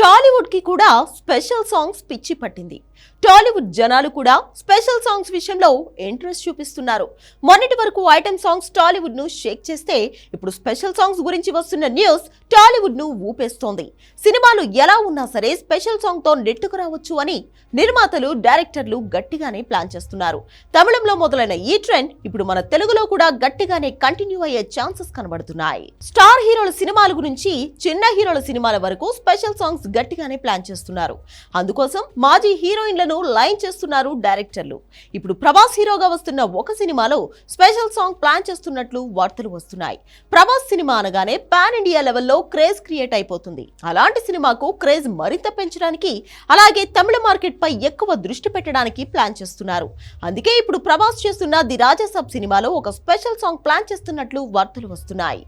టాలీవుడ్కి కూడా special songs పిచ్చి పట్టింది. టాలీవుడ్ జనాలు కూడా స్పెషల్ సాంగ్స్ విషయంలో ఇంట్రెస్ట్ చూపిస్తున్నారు. మొన్నటి వరకు ఐటమ్ సాంగ్స్ టాలీవుడ్ను షేక్ చేస్తే ఇప్పుడు స్పెషల్ సాంగ్స్ గురించి వస్తున్న న్యూస్ టాలీవుడ్ను ఊపేస్తోంది. సినిమాలు ఎలా ఉన్నా సరే స్పెషల్ సాంగ్తో నెట్టుకు రావచ్చు అని నిర్మాతలు డైరెక్టర్లు గట్టిగానే ప్లాన్ చేస్తున్నారు. తమిళంలో మొదలైన ఈ ట్రెండ్ ఇప్పుడు మన తెలుగులో కూడా గట్టిగానే కంటిన్యూ అయ్యే ఛాన్సెస్ కనబడుతున్నాయి. స్టార్ హీరోల సినిమాల గురించి చిన్న హీరోల సినిమాల వరకు స్పెషల్ సాంగ్స్ గట్టిగానే ప్లాన్ చేస్తున్నారు. అందుకోసం మాజీ హీరోయిన్ హీరోయిన్లను లైన్ చేస్తున్నారు డైరెక్టర్లు. ఇప్పుడు ప్రభాస్ హీరోగా వస్తున్న ఒక సినిమాలో స్పెషల్ సాంగ్ ప్లాన్ చేస్తున్నట్లు వార్తలు వస్తున్నాయి. ప్రభాస్ సినిమా అనగానే పాన్ ఇండియా లెవెల్లో క్రేజ్ క్రియేట్ అయిపోతుంది. అలాంటి సినిమాకు క్రేజ్ మరింత పెంచడానికి అలాగే తమిళ మార్కెట్ పై ఎక్కువ దృష్టి పెట్టడానికి ప్లాన్ చేస్తున్నారు. అందుకే ఇప్పుడు ప్రభాస్ చేస్తున్న ది రాజాసాబ్ సినిమాలో ఒక స్పెషల్ సాంగ్ ప్లాన్ చేస్తున్నట్లు వార్తలు వస్తున్నాయి.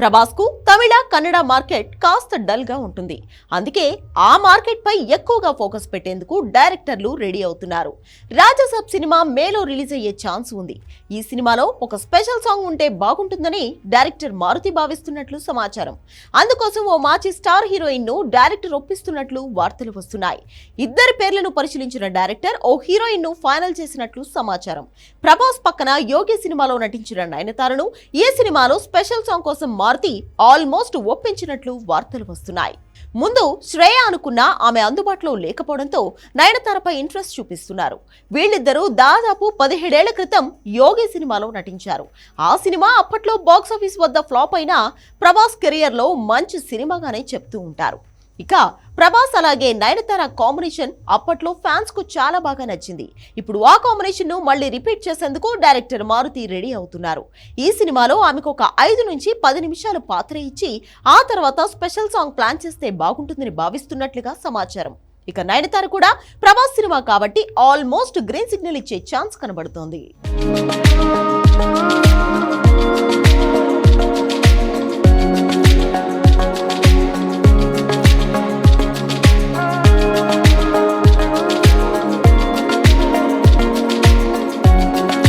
ప్రభాస్కు తమిళ కన్నడ మార్కెట్ కాస్త డల్గా ఉంటుంది. అందుకే ఆ మార్కెట్ పై ఎక్కువగా ఫోకస్ పెట్టేందుకు డైరెక్టర్లు రెడీ అవుతున్నారు. రాజసాబ్ సినిమా మేలో రిలీజ్ అయ్యే ఛాన్స్ ఉంది. ఈ సినిమాలో ఒక స్పెషల్ సాంగ్ ఉంటే బాగుంటుందని డైరెక్టర్ మారుతి భావిస్తున్నట్లు సమాచారం. అందుకోసం ఓ మాజీ స్టార్ హీరోయిన్ను డైరెక్టర్ ఒప్పిస్తున్నట్లు వార్తలు వస్తున్నాయి. ఇద్దరి పేర్లను పరిశీలించిన డైరెక్టర్ ఓ హీరోయిన్ను ఫైనల్ చేసినట్లు సమాచారం. ప్రభాస్ పక్కన యోగి సినిమాలో నటించిన నయనతారను ఈ సినిమాలో స్పెషల్ సాంగ్ కోసం మారుతి ఆల్మోస్ట్ ఒప్పించినట్లు వార్తలు వస్తున్నాయి. ముందు శ్రేయ అనుకున్న ఆమె అందుబాటులో లేకపోవడంతో నయనతారపై ఇంట్రెస్ట్ చూపిస్తున్నారు. వీళ్ళిద్దరూ దాదాపు పదిహేడేళ్ళ క్రితం యోగి సినిమాలో నటించారు. ఆ సినిమా అప్పట్లో బాక్సాఫీస్ వద్ద ఫ్లాప్ అయినా ప్రభాస్ కెరియర్లో మంచి సినిమాగానే చెప్తూ ఉంటారు. ఇక ప్రభాస్ అలాగే నయనతార కాంబినేషన్ అప్పట్లో ఫ్యాన్స్కు చాలా బాగా నచ్చింది. ఇప్పుడు ఆ కాంబినేషన్ను మళ్ళీ రిపీట్ చేసేందుకు డైరెక్టర్ మారుతి రెడీ అవుతున్నారు. ఈ సినిమాలో ఆమెకు ఒక ఐదు నుంచి పది నిమిషాలు పాత్ర ఇచ్చి ఆ తర్వాత స్పెషల్ సాంగ్ ప్లాన్ చేస్తే బాగుంటుందని భావిస్తున్నట్లుగా సమాచారం. ఇక నయనతార కూడా ప్రభాస్ సినిమా కాబట్టి ఆల్మోస్ట్ గ్రీన్ సిగ్నల్ ఇచ్చే ఛాన్స్ కనబడుతోంది.